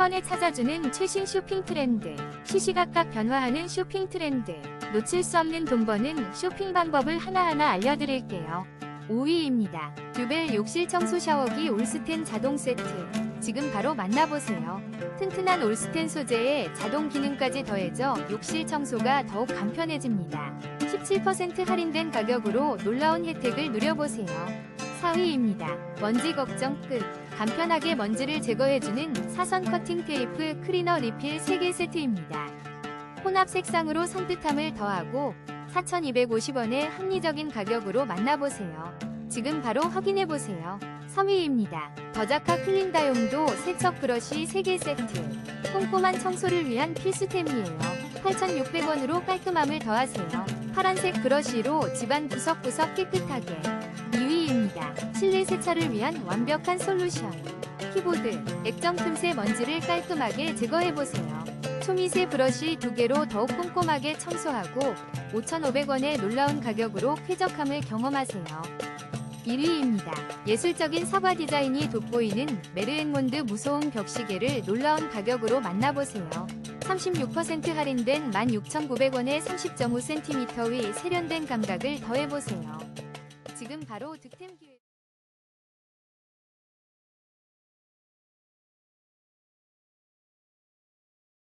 번에 찾아주는 최신 쇼핑 트렌드. 시시각각 변화하는 쇼핑 트렌드. 놓칠 수 없는 돈 버는 쇼핑 방법을 하나하나 알려드릴게요. 5위입니다. 듀벨 욕실 청소 샤워기 올스텐 자동 세트. 지금 바로 만나보세요. 튼튼한 올스텐 소재에 자동 기능까지 더해져 욕실 청소가 더욱 간편해집니다. 17% 할인된 가격으로 놀라운 혜택을 누려보세요. 4위입니다. 먼지 걱정 끝. 간편하게 먼지를 제거해주는 사선 커팅 테이프 클리너 리필 3개 세트입니다. 혼합 색상으로 산뜻함을 더하고 4,250원의 합리적인 가격으로 만나보세요. 지금 바로 확인해보세요. 3위입니다. 더자카 클린다용도 세척 브러쉬 3개 세트. 꼼꼼한 청소를 위한 필수템이에요. 8,600원으로 깔끔함을 더하세요. 파란색 브러쉬로 집안 구석구석 깨끗하게. 2위입니다. 세차를 위한 완벽한 솔루션. 키보드, 액정 틈새 먼지를 깔끔하게 제거해보세요. 초미세 브러쉬 2개로 더욱 꼼꼼하게 청소하고 5,500원의 놀라운 가격으로 쾌적함을 경험하세요. 1위입니다. 예술적인 사과 디자인이 돋보이는 메르앵몬드 무소음 벽시계를 놀라운 가격으로 만나보세요. 36% 할인된 16,900원에 30.5cm 위 세련된 감각을 더해보세요. 지금 바로 득템 기회